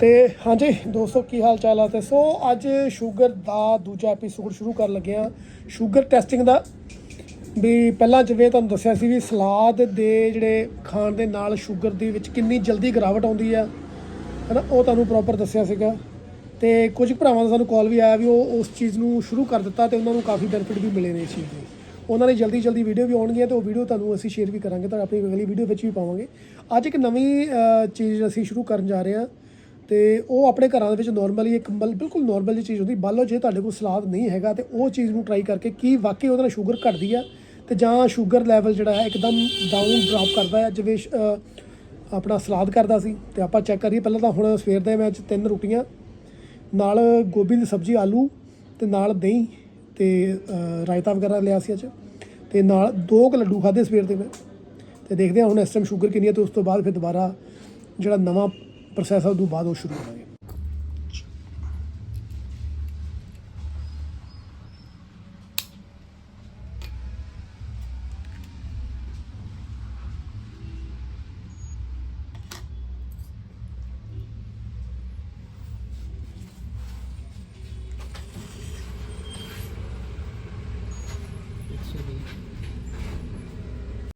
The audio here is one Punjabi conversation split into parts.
ਤੇ ਹਾਂਜੀ, ਦੋਸਤੋ, ਕੀ ਹਾਲ ਚਾਲ ਆ? ਤੇ ਸੋ, ਅੱਜ ਸ਼ੂਗਰ ਦਾ ਦੂਜਾ ਐਪੀਸੋਡ ਸ਼ੁਰੂ ਕਰਨ ਲੱਗੇ ਆ ਸ਼ੂਗਰ ਟੈਸਟਿੰਗ ਦਾ। ਵੀ ਪਹਿਲਾਂ ਜਿਵੇਂ ਤੁਹਾਨੂੰ ਦੱਸਿਆ ਸੀ ਵੀ ਸਲਾਦ ਦੇ ਜਿਹੜੇ ਖਾਣ ਦੇ ਨਾਲ ਸ਼ੂਗਰ ਦੇ ਵਿੱਚ ਕਿੰਨੀ ਜਲਦੀ ਗਿਰਾਵਟ ਆਉਂਦੀ ਆ, ਹਨਾ, ਉਹ ਤੁਹਾਨੂੰ ਪ੍ਰੋਪਰ ਦੱਸਿਆ ਸੀਗਾ। ਤੇ ਕੁਝ ਭਰਾਵਾਂ ਦਾ ਸਾਨੂੰ ਕਾਲ ਵੀ ਆਇਆ ਵੀ ਉਹ ਉਸ ਚੀਜ਼ ਨੂੰ ਸ਼ੁਰੂ ਕਰ ਦਿੱਤਾ ਤੇ ਉਹਨਾਂ ਨੂੰ ਕਾਫੀ ਬੈਨੀਫਿਟ ਵੀ ਮਿਲੇ ਨੇ ਇਸ ਚੀਜ਼ ਦੇ। ਉਹਨਾਂ ਨੇ ਜਲਦੀ ਜਲਦੀ ਵੀਡੀਓ ਵੀ ਆਉਣਗੀਆਂ ਤੇ ਉਹ ਵੀਡੀਓ ਤੁਹਾਨੂੰ ਅਸੀਂ ਸ਼ੇਅਰ ਵੀ ਕਰਾਂਗੇ। ਤਾਂ ਆਪਣੀ ਅਗਲੀ ਵੀਡੀਓ ਵਿੱਚ ਵੀ ਪਾਵਾਂਗੇ। ਅੱਜ ਇੱਕ ਨਵੀਂ ਚੀਜ਼ ਅਸੀਂ ਸ਼ੁਰੂ ਕਰਨ ਜਾ ਰਹੇ ਹਾਂ। ਤੇ ਉਹ ਆਪਣੇ ਘਰਾਂ ਦੇ ਵਿੱਚ ਨਾਰਮਲੀ ਇੱਕ ਬਿਲਕੁਲ ਨਾਰਮਲ ਜਿਹੀ ਚੀਜ਼ ਹੁੰਦੀ ਬਾਲੋ ਜੇ ਤੁਹਾਡੇ ਕੋਲ ਸਲਾਦ ਨਹੀਂ ਹੈਗਾ ਤੇ ਉਹ ਚੀਜ਼ ਨੂੰ ਟਰਾਈ ਕਰਕੇ ਕੀ ਵਾਕਈ ਉਹਦੇ ਨਾਲ ਸ਼ੂਗਰ ਘਟਦੀ ਆ ਤੇ ਜਾਂ ਸ਼ੂਗਰ ਲੈਵਲ ਜਿਹੜਾ ਹੈ ਇੱਕਦਮ ਡਾਊਨ ਡ੍ਰੌਪ ਕਰਦਾ ਹੈ ਜਿਵੇਂ ਆਪਣਾ ਸਲਾਦ ਕਰਦਾ ਸੀ ਤੇ ਆਪਾਂ ਚੈੱਕ ਕਰੀਏ, ਪਹਿਲਾਂ ਤਾਂ ਹੁਣ ਸਵੇਰ ਦੇ ਮੈਂ ਅੱਜ ਤਿੰਨ ਰੋਟੀਆਂ, ਨਾਲ ਗੋਭੀ ਦੀ ਸਬਜ਼ੀ, ਆਲੂ ਤੇ ਨਾਲ ਦਹੀਂ ਤੇ ਰਾਇਤਾ ਵਗੈਰਾ ਲਿਆ ਸੀ ਅੱਜ ਤੇ ਨਾਲ ਦੋ ਕੁ ਲੱਡੂ ਖਾਦੇ ਸਵੇਰ ਦੇ ਮੈਂ ਤੇ ਦੇਖਦੇ ਹਾਂ ਹੁਣ ਇਸ ਟਾਈਮ ਸ਼ੂਗਰ ਕਿੰਨੀ ਹੈ ਤੇ ਉਸ ਤੋਂ ਬਾਅਦ ਫਿਰ ਦੁਬਾਰਾ ਜਿਹੜਾ ਨਵਾਂ ਪ੍ਰੋਸੈਸ ਹੈ ਉਹ ਤੋਂ ਬਾਅਦ ਉਹ ਸ਼ੁਰੂ ਕਰਾਂਗੇ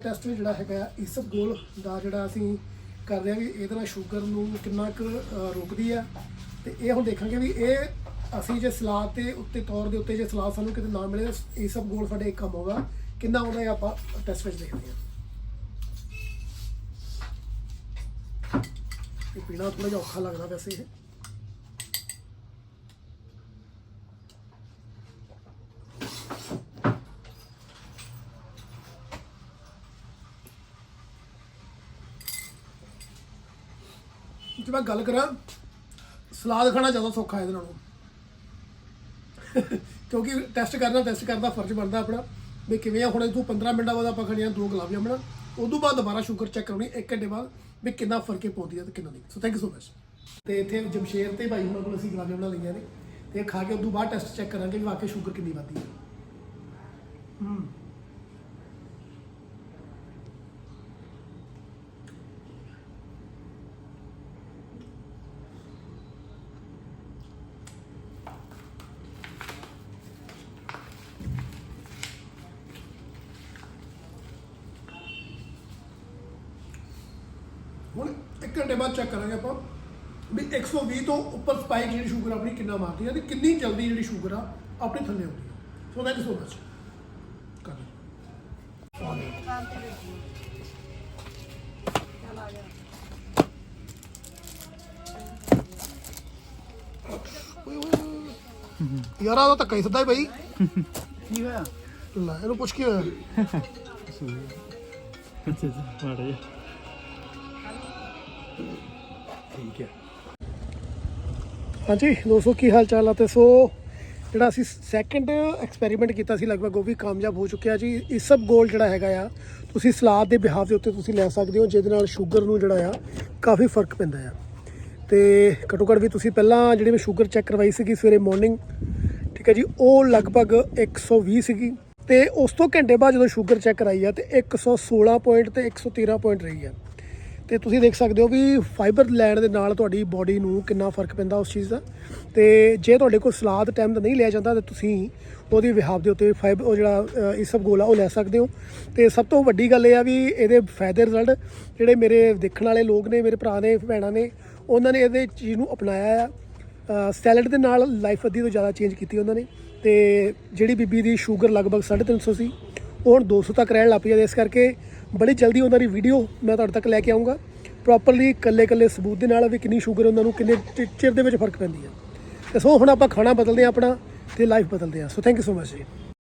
ਟੈਸਟ ਜਿਹੜਾ ਹੈਗਾ ਇਸ ਗੋਲ ਦਾ ਜਿਹੜਾ ਅਸੀਂ ਕਰਦੇ ਰਹੇ ਹਾਂ ਵੀ ਇਹਦੇ ਨਾਲ ਸ਼ੂਗਰ ਨੂੰ ਕਿੰਨਾ ਕੁ ਰੋਕਦੀ ਆ। ਤੇ ਇਹ ਹੁਣ ਦੇਖਾਂਗੇ ਵੀ ਇਹ ਅਸੀਂ ਜੇ ਸਲਾਦ ਤੇ ਉੱਤੇ ਤੌਰ ਦੇ ਉੱਤੇ ਜੇ ਸਲਾਦ ਸਾਨੂੰ ਕਿਤੇ ਨਾ ਮਿਲੇ, ਇਹ ਸਭ ਗੋਲ ਸਾਡੇ ਇੱਕ ਕੰਮ ਹੋਗਾ ਕਿੰਨਾ ਆਉਂਦਾ ਇਹ ਆਪਾਂ ਟੈਸਟ ਵਿੱਚ ਦੇਖਦੇ ਹਾਂ ਇਹ ਪੀਣਾ ਥੋੜਾ ਜਿਹਾ ਔਖਾ ਲੱਗਦਾ ਵੈਸੇ। ਇਹ ਜੇ ਮੈਂ ਗੱਲ ਕਰਾਂ, ਸਲਾਦ ਖਾਣਾ ਜ਼ਿਆਦਾ ਸੌਖਾ ਹੈ ਇਹਦੇ ਨਾਲੋਂ। ਕਿਉਂਕਿ ਟੈਸਟ ਕਰਨਾ ਟੈਸਟ ਕਰਦਾ ਫਰਜ਼ ਬਣਦਾ ਆਪਣਾ। ਵੀ ਕਿਵੇਂ ਆ, ਹੁਣ ਇਹ ਤੋਂ 15 ਮਿੰਟਾਂ ਬਾਅਦ ਆਪਾਂ ਖਾਣੀਆਂ ਦੋ ਗੁਲਾਬ ਜਾਮਣਾ। ਉਦੋਂ ਬਾਅਦ ਦੁਬਾਰਾ ਸ਼ੂਗਰ ਚੈੱਕ ਕਰਾਉਣੀ 1 ਘੰਟੇ ਬਾਅਦ ਵੀ ਕਿੰਨਾ ਫ਼ਰਕ ਹੈ ਪਾਉਂਦੀ ਹੈ ਤੇ ਕਿੰਨਾ ਨਹੀਂ। So thank you so much ਤੇ ਇੱਥੇ ਜਮਸ਼ੇਰ ਤੇ ਭਾਈ ਹੁਣਾਂ ਕੋਲ ਅਸੀਂ ਗੁਲਾਬ ਜਾਮਣਾ ਲਈਆਂ ਨੇ। ਤੇ ਖਾ ਕੇ ਉਦੋਂ ਬਾਅਦ ਟੈਸਟ ਚੈੱਕ ਕਰਾਂਗੇ ਵੀ ਵਾਕਈ ਸ਼ੂਗਰ ਕਿੰਨੀ ਵੱਧਦੀ ਹੈ। ਹੂੰ ਹੁਣ 1 ਘੰਟੇ ਬਾਅਦ ਚੈੱਕ ਕਰਾਂਗੇ ਆਪਾਂ ਵੀ 120 ਤੋਂ ਉੱਪਰ ਸਪਾਈਕ ਜਿਹੜੀ ਸ਼ੂਗਰ ਆਪਣੀ ਕਿੰਨਾ ਮਾਰਦੀ ਹੈ ਤੇ ਕਿੰਨੀ ਜਲਦੀ ਜਿਹੜੀ ਸ਼ੂਗਰ ਆ ਆਪਣੀ ਥੱਲੇ ਆਉਂਦੀ ਹੈ so thank you so much ਕਰ ਯਾਰ ਆ ਤਾਂ ਹੀ ਸਿੱਧਾ ਹੀ ਬਈ। ਕੀ ਹੋਇਆ? ਲੈ ਇਹਨੂੰ ਪੁੱਛ ਕੀ ਹੋਇਆ? ਅੱਛਾ ਅੱਛਾ ਮਾੜਾ ਜਿਹਾ। ਠੀਕ ਹੈ। ਹਾਂਜੀ, ਦੋਸਤੋ, ਕੀ ਹਾਲ ਚਾਲ ਆ ਤੇ ਸੋ, ਜਿਹੜਾ ਅਸੀਂ ਸੈਕੰਡ ਐਕਸਪੈਰੀਮੈਂਟ ਕੀਤਾ ਸੀ ਲਗਭਗ, ਉਹ ਵੀ ਕਾਮਯਾਬ ਹੋ ਚੁੱਕਿਆ ਜੀ। ਇਹ ਸਭ ਗੋਲ ਜਿਹੜਾ ਹੈਗਾ ਆ, ਤੁਸੀਂ ਸਲਾਦ ਦੇ ਬਿਹਾਫ ਦੇ ਉੱਤੇ ਤੁਸੀਂ ਲੈ ਸਕਦੇ ਹੋ, ਜਿਹਦੇ ਨਾਲ ਸ਼ੂਗਰ ਨੂੰ ਜਿਹੜਾ ਆ, ਕਾਫੀ ਫ਼ਰਕ ਪੈਂਦਾ ਆ। ਤੇ ਘੱਟੋ ਘੱਟ ਵੀ ਤੁਸੀਂ ਪਹਿਲਾਂ ਜਿਹੜੀ ਮੈਂ ਸ਼ੂਗਰ ਚੈੱਕ ਕਰਵਾਈ ਸੀਗੀ ਸਵੇਰੇ ਮਾਰਨਿੰਗ ਠੀਕ ਹੈ ਜੀ, ਉਹ ਲਗਭਗ 120 ਸੀਗੀ। ਤੇ ਉਸ ਤੋਂ ਘੰਟੇ ਬਾਅਦ ਜਦੋਂ ਸ਼ੂਗਰ ਚੈੱਕ ਕਰਾਈ ਆ, ਤੇ 116 ਪੁਆਇੰਟ ਤੇ 113 ਪੁਆਇੰਟ ਰਹੀ ਆ। ਤੇ ਤੁਸੀਂ ਦੇਖ ਸਕਦੇ ਹੋ ਵੀ ਫਾਈਬਰ ਲੈਣ ਦੇ ਨਾਲ ਤੁਹਾਡੀ ਬਾਡੀ ਨੂੰ ਕਿੰਨਾ ਫ਼ਰਕ ਪੈਂਦਾ ਉਸ ਚੀਜ਼ ਦਾ। ਤੇ ਜੇ ਤੁਹਾਡੇ ਕੋਲ ਸਲਾਦ ਟਾਈਮ ਦਾ ਨਹੀਂ ਲਿਆ ਜਾਂਦਾ ਤਾਂ ਤੁਸੀਂ ਉਹਦੀ ਵਿਹਾਬ ਦੇ ਉੱਤੇ ਫਾਈਬਰ ਉਹ ਜਿਹੜਾ ਅ, ਇਹ ਸਭ ਗੋਲਾ ਉਹ ਲੈ ਸਕਦੇ ਹੋ। ਤੇ ਸਭ ਤੋਂ ਵੱਡੀ ਗੱਲ ਇਹ ਆ ਵੀ ਇਹਦੇ ਫਾਇਦੇ ਰਿਜ਼ਲਟ ਜਿਹੜੇ ਮੇਰੇ ਦੇਖਣ ਵਾਲੇ ਲੋਕ ਨੇ ਮੇਰੇ ਭਰਾ ਨੇ ਭੈਣਾਂ ਨੇ ਉਹਨਾਂ ਨੇ ਇਹਦੇ ਚੀਜ਼ ਨੂੰ ਅਪਣਾਇਆ ਆ। ਸੈਲਡ ਦੇ ਨਾਲ ਲਾਈਫ ਅੱਧੀ ਤੋਂ ਜ਼ਿਆਦਾ ਚੇਂਜ ਕੀਤੀ ਉਹਨਾਂ ਨੇ। ਤੇ ਜਿਹੜੀ ਬੀਬੀ ਦੀ ਸ਼ੂਗਰ ਲਗਭਗ 350 ਸੀ ਉਹ ਹੁਣ 200 ਤੱਕ ਰਹਿਣ ਲੱਗ ਪਈ ਹੈ ਇਸ ਕਰਕੇ ਬੜੀ ਜਲਦੀ ਉਹਨਾਂ ਦੀ ਵੀਡੀਓ ਮੈਂ ਤੁਹਾਡੇ ਤੱਕ ਲੈ ਕੇ ਆਉਂਗਾ ਪ੍ਰੋਪਰਲੀ ਕੱਲੇ ਕੱਲੇ ਸਬੂਤ ਦੇ ਨਾਲ ਵੀ ਕਿੰਨੀ ਸ਼ੂਗਰ ਉਹਨਾਂ ਨੂੰ, ਕਿੰਨੇ ਚਿ- ਚਿਰ ਦੇ ਵਿੱਚ ਫ਼ਰਕ ਪੈਂਦੀ ਹੈ ਤੇ ਸੋ ਹੁਣ ਆਪਾਂ ਖਾਣਾ ਬਦਲਦੇ ਹਾਂ ਆਪਣਾ ਤੇ ਲਾਈਫ ਬਦਲਦੇ ਹਾਂ। So thank you so much ਜੀ।